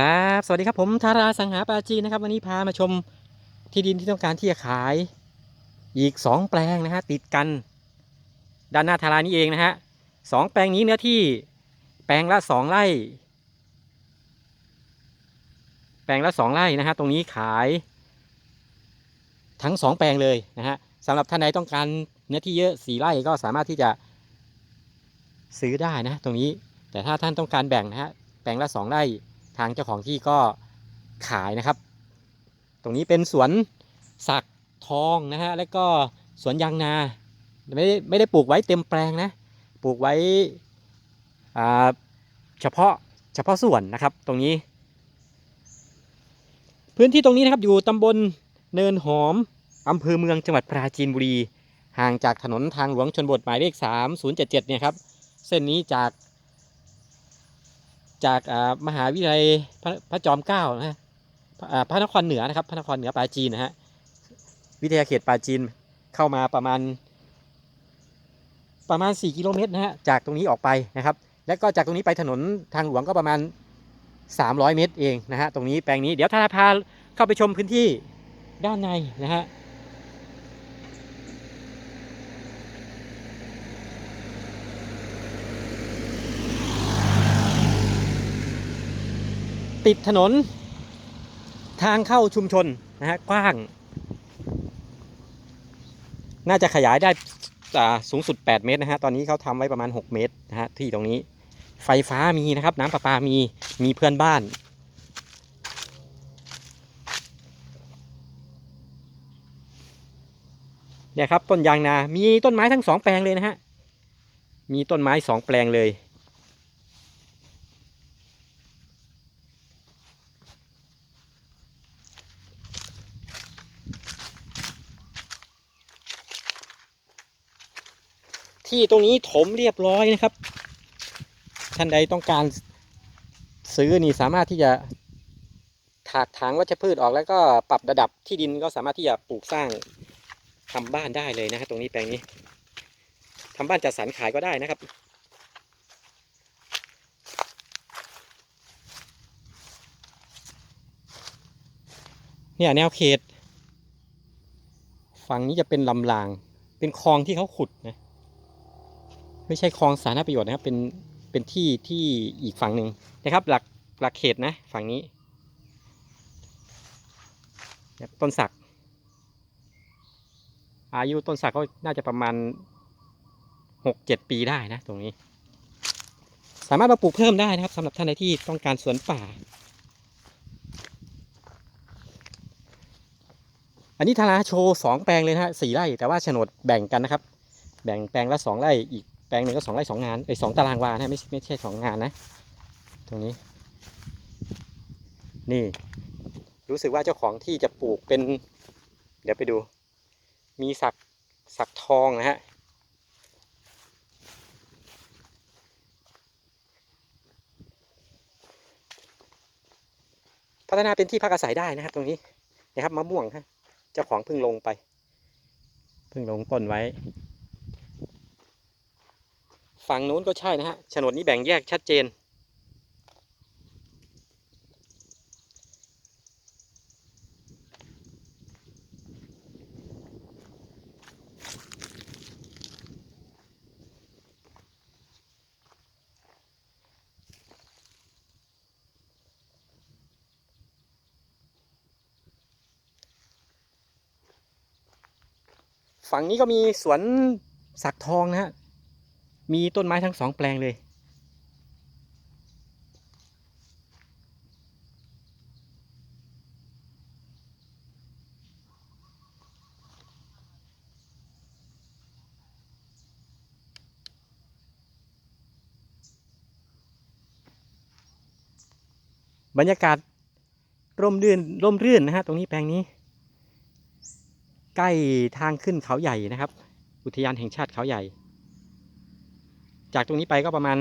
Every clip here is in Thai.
ครับสวัสดีครับผมธาราสังหาปาจีนนะครับ วันนี้พามาชมที่ดินที่ต้องการที่จะขาย อีก 2 แปลงนะฮะติดกัน ด้านหน้าธารานี่เองนะฮะสองแปลงนี้เนื้อที่แปลงละ 2 ไร่ แปลงละ 2 ไร่นะฮะตรงนี้ขายทั้ง 2 แปลงเลยนะฮะสำหรับท่านใดต้องการเนื้อที่เยอะ4ไร่ก็สามารถที่จะซื้อได้นะ ตรงนี้แต่ถ้าท่านต้องการแบ่งนะฮะแปลงละ 2 ไร่ ทางเจ้าของที่ก็ขายนะครับ ตรงนี้เป็นสวนสักทองนะฮะแล้วก็สวนยางนาไม่ได้ไม่ได้ปลูกไว้เต็มแปลงนะปลูกไว้เฉพาะเฉพาะส่วนนะครับตรงนี้ พื้นที่ตรงนี้นะครับอยู่ตำบลเนินหอมอำเภอเมืองจังหวัดปราจีนบุรี ห่างจากถนนทางหลวงชนบทหมายเลข 3077เนี่ยครับเส้นนี้จาก จากมหาวิทยาลัยพระพระจอมเกล้านะฮะพระนครเหนือนะครับ พระนครเหนือปาจีนนะฮะวิทยาเขตปาจีนเข้ามาประมาณ ประมาณ 4 กิโลเมตรนะฮะจากตรงนี้ออกไปนะครับ และก็จากตรงนี้ไปถนนทางหลวงก็ประมาณ 300 เมตรเองนะฮะตรงนี้แปลงนี้เดี๋ยวถ้าพาเข้าไปชมพื้นที่ด้านในนะฮะ ติดถนน ทางเข้าชุมชนนะฮะกว้าง น่าจะขยายได้อ่สูงสุด 8 เมตรนะฮะตอนนี้เขาทำไว้ประมาณ 6 เมตรนะฮะที่ตรงนี้ไฟฟ้ามีนะครับน้ำประปามีมีเพื่อนบ้าน เนี่ยครับต้นยางนา มีต้นไม้ทั้งสองแปลงเลยนะฮะ มีต้นไม้สองแปลงเลย ที่ตรงนี้ถมเรียบร้อยนะครับ ท่านใดต้องการซื้อนี่สามารถที่จะถากถางวัชพืชออกแล้วก็ปรับระดับที่ดินก็สามารถที่จะปลูกสร้างทำบ้านได้เลยนะฮะตรงนี้แปลงนี้ทำบ้านจัดสรรขายก็ได้นะครับ เนี่ยแนวเขต ฝั่งนี้จะเป็นลำราง เป็นคลองที่เขาขุดนะ ไม่ใช่คลองสาธารณประโยชน์นะครับ เป็น เป็นที่ที่อีกฝั่งหนึ่งนะครับ หลัก หลักเขตนะ ฝั่งนี้ ต้นสัก อายุต้นสักก็น่าจะประมาณหกเจ็ดปีได้นะ ตรงนี้ สามารถมาปลูกเพิ่มได้นะครับสำหรับท่านใดที่ต้องการสวนป่า อันนี้ธาราโชว์สองแปลงเลยนะฮะสี่ไร่แต่ว่าโฉนดแบ่งกันนะครับ แบ่งแปลงละสองไร่อีก แปลงหนึ่งก็สองไร่สองงานไอ้สองตารางวานะไม่ไม่ใช่สองงานนะ ตรงนี้ นี่ รู้สึกว่าเจ้าของที่จะปลูกเป็น เดี๋ยวไปดู มีสักสักทองนะฮะพัฒนาเป็นที่พักอาศัยได้นะครับตรงนี้นะครับมะม่วงฮะเจ้าของเพิ่งลงไป เพิ่งลงต้นไว้ ฝั่งนู้นก็ใช่นะฮะโฉนดนี้แบ่งแยกชัดเจน ฝั่งนี้ก็มีสวนสักทองนะฮะ มีต้นไม้ทั้งสองแปลงเลย บรรยากาศร่มรื่นร่มรื่นนะฮะตรงนี้แปลงนี้ ใกล้ทางขึ้นเขาใหญ่นะครับ อุทยานแห่งชาติเขาใหญ่ จากตรงนี้ไปก็ประมาณ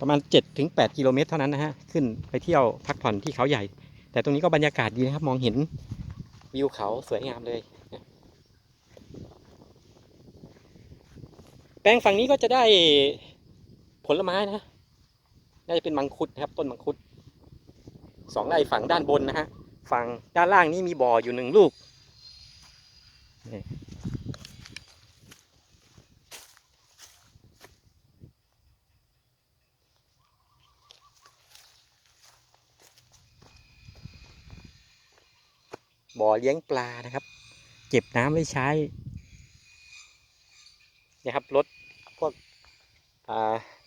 ประมาณ7ถึง8กิโลเมตรเท่านั้นนะฮะ ขึ้นไปเที่ยวพักผ่อนที่เขาใหญ่ แต่ตรงนี้ก็บรรยากาศดีนะครับ มองเห็นวิวเขาสวยงามเลย แปลงฝั่งนี้ก็จะได้ผลไม้นะน่าจะเป็นมังคุดนะครับ ต้นมังคุดสองไร่ฝั่งด้านบนนะฮะ ฝั่งด้านล่างนี้มีบ่ออยู่หนึ่งลูก บ่อเลี้ยงปลานะครับ เก็บน้ำไว้ใช้นะครับรถพวก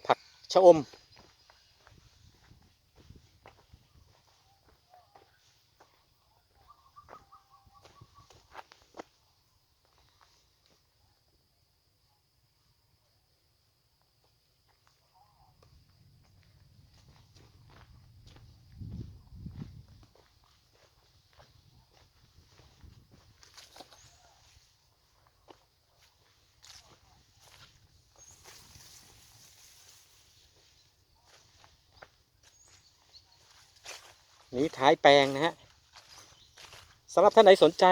ผักชะอม นี้ท้ายแปลงนะฮะสำหรับท่านใดสนใจ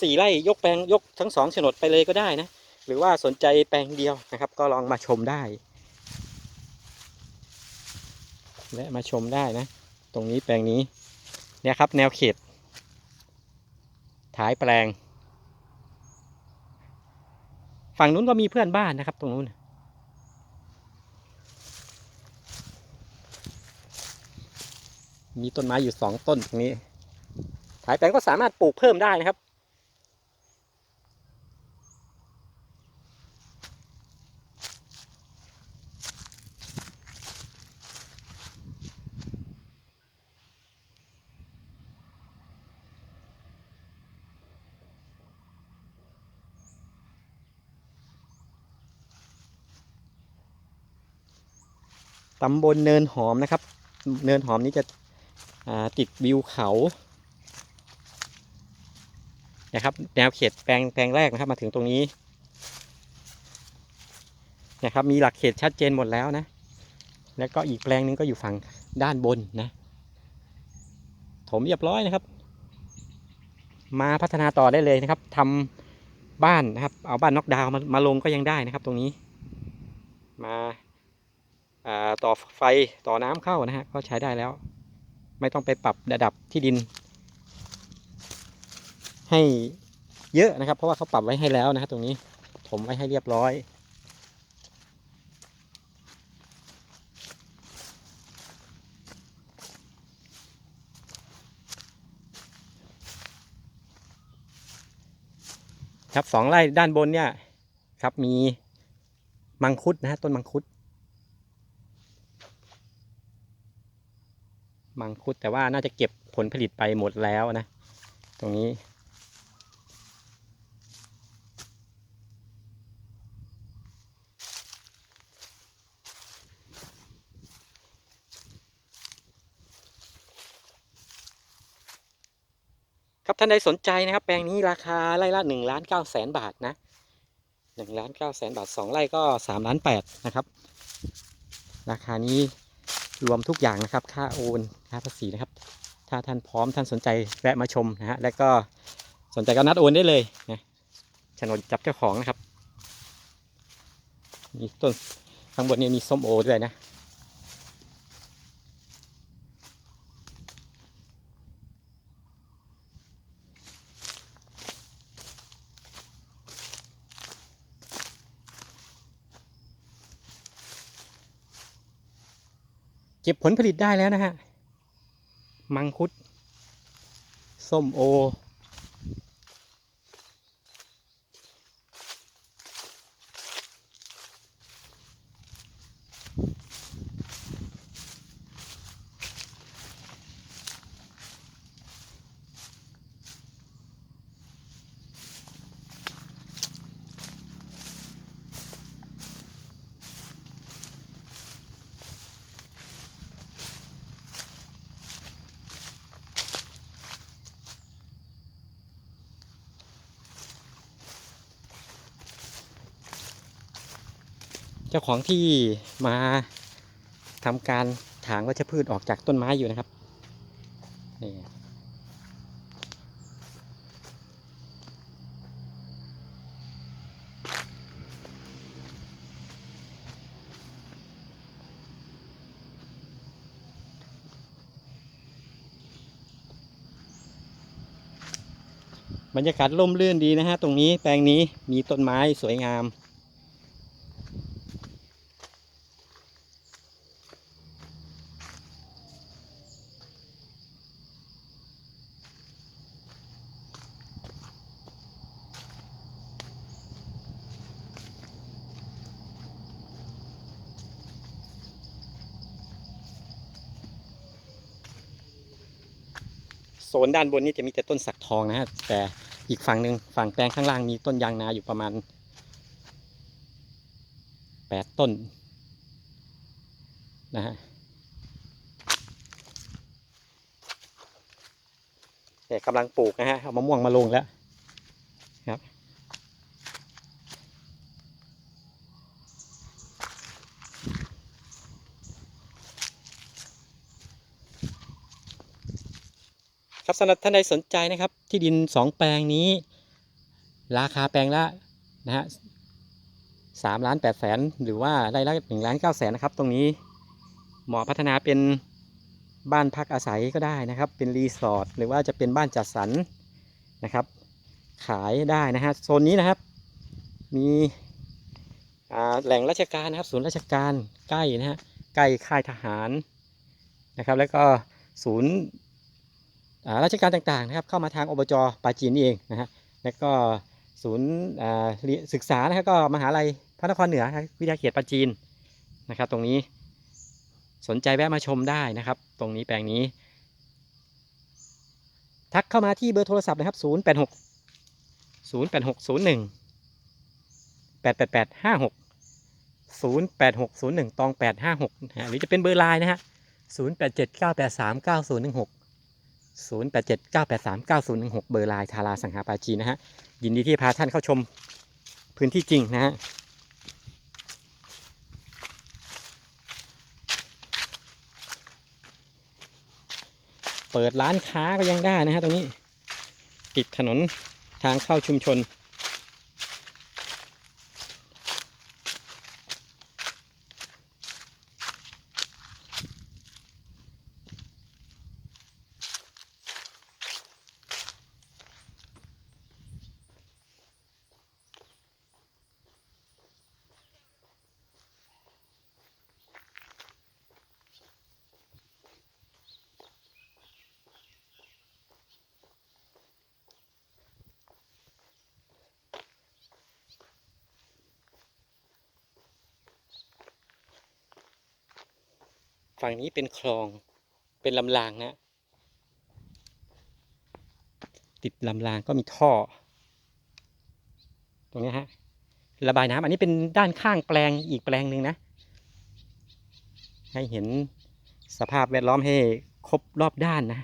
สี่ไร่ยกแปลงยกทั้งสองโฉนดไปเลยก็ได้นะ หรือว่าสนใจแปลงเดียวนะครับ ก็ลองมาชมได้และมาชมได้นะ ตรงนี้แปลงนี้เนี่ยครับ แนวเขตท้ายแปลง ฝั่งนู้นก็มีเพื่อนบ้านนะครับ ตรงนู้น มีต้นไม้อยู่สองต้นตรงนี้ขายแปลงก็สามารถปลูกเพิ่มได้นะครับตำบลเนินหอมนะครับ เนินหอมนี้จะ ติดวิวเขานะครับ แนวเขตแปลงแปลงแรกนะครับ มาถึงตรงนี้นะครับ มีหลักเขตชัดเจนหมดแล้วนะ แล้วก็อีกแปลงนึงก็อยู่ฝั่งด้านบนนะ ถมเรียบร้อยนะครับ มาพัฒนาต่อได้เลยนะครับทำบ้านนะครับ เอาบ้านน็อกดาวมามาลงก็ยังได้นะครับ ตรงนี้ มาาต่อไฟต่อน้ำเข้านะฮะก็ใช้ได้แล้ว ไม่ต้องไปปรับระดับที่ดิน ให้เยอะนะครับ เพราะว่าเขาปรับไว้ให้แล้วนะครับตรงนี้ถมไว้ให้เรียบร้อย ครับสองไร่ด้านบนเนี่ยครับมีมังคุดนะฮะต้นมังคุด มังคุดแต่ว่าน่าจะเก็บผลผลิตไปหมดแล้วนะ ตรงนี้ ครับท่านใดสนใจนะครับ แปลงนี้ราคาไร่ละหนึ่งล้านเก้าแสนบาทนะหนึ่งล้านเก้าแสนบาทสองไร่ก็สามล้านแปดนะครับ ราคานี้รวมทุกอย่างนะครับ ค่าโอนค่าภาษีนะครับ ถ้าท่านพร้อมท่านสนใจแวะมาชมนะฮะแล้วก็สนใจก็นัดโอนได้เลยนะโฉนดจับเจ้าของนะครับมีต้นข้างบนนี้มีส้มโอด้วยนะเก็บผลผลิตได้แล้วนะฮะ มังคุด ส้มโอ จ้าของที่มาทำการถางวัชพืชออกจากต้นไม้อยู่นะครับนี่บรรยากาศร่มรื่นดีนะฮะ ตรงนี้แปลงนี้มีต้นไม้สวยงาม โซนด้านบนนี่จะมีแต่ต้นสักทองนะฮะแต่อีกฝั่งหนึ่งฝั่งแปลงข้างล่างมีต้นยางนาอยู่ประมาณแปดต้นนะฮะแต่กำลังปลูกนะฮะเอามะม่วงมาลงแล้วครับ สำหรับท่านใดสนใจนะครับ ที่ดินสองแปลงนี้ ราคาแปลงละนะฮะสามล้านแปดแสนหรือว่าไร่ละหนึ่งล้านเก้าแสนนะครับ ตรงนี้เหมาะพัฒนาเป็นบ้านพักอาศัยก็ได้นะครับ เป็นรีสอร์ทหรือว่าจะเป็นบ้านจัดสรรนะครับ ขายได้นะฮะโซนนี้นะครับ มีอ่าแหล่งราชการนะครับ ศูนย์ราชการใกล้นะฮะใกล้ค่ายทหารนะครับ แล้วก็ศูนย์ ราชการต่างๆนะครับเข้ามาทางอบจปาจีนนี่เองนะฮะแล้วก็ศูนย์ศึกษานะครับก็มหาลัยพระนครเหนือวิทยาเขตปาจีนนะครับ ตรงนี้สนใจแวะมาชมได้นะครับ ตรงนี้แปลงนี้ ทักเข้ามาที่เบอร์โทรศัพท์นะครับ 0 8 6 0 8 6 0 1 8 8 8 5 6 0 8 6 0 1ตอง856หรือจะเป็นเบอร์ไลน์นะฮะ 0 8 7 9 8 3 9 0 1 6 0 8 7 9 8 3 9 0 1 6 เบอร์ไลน์ทาราสังหาปาจีนะฮะ ยินดีที่พาท่านเข้าชมพื้นที่จริงนะฮะเปิดร้านค้าก็ยังได้นะฮะตรงนี้ ติดถนนทางเข้าชุมชน ฝั่งนี้เป็นคลองเป็นลำรางนะ ติดลำรางก็มีท่อ ตรงนี้ฮะระบายน้ำอันนี้เป็นด้านข้างแปลงอีกแปลงหนึ่งนะ ให้เห็นสภาพแวดล้อมให้ครบรอบด้านนะ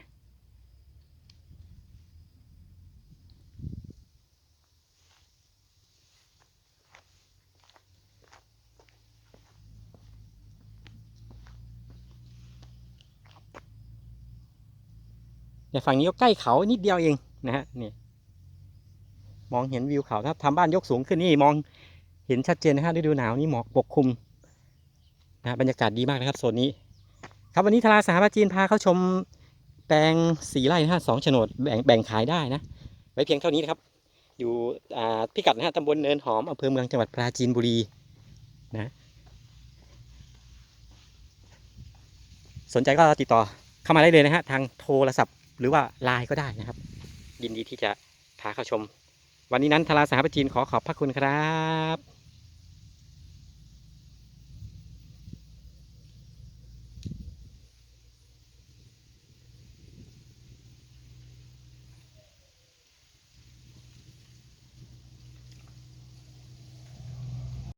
แต่ฝั่งนี้ก็ใกล้เขานิดเดียวเองนะฮะนี่มองเห็นวิวเขาถ้าทำบ้านยกสูงขึ้นนี่มองเห็นชัดเจนนะฮะฤดูหนาวนี่หมอกปกคลุมนะฮะบรรยากาศดีมากนะครับโซนนี้ ครับวันนี้ทาราสหปาจีนพาเข้าชมแปลงสีไร่นะฮะสองโฉนดแบ่งแบ่งขายได้นะ ไว้เพียงเท่านี้นะครับ อยู่อ่าพิกัดนะฮะตำบลเนินหอมอำเภอเมืองจังหวัดปราจีนบุรีนะสนใจก็ติดต่อเข้ามาได้เลยนะฮะทางโทรศัพท์ หรือว่าไลน์ก็ได้นะครับ ยินดีที่จะพาเข้าชม วันนี้นั้นทาราสหปาจีนขอขอบพระคุณครับ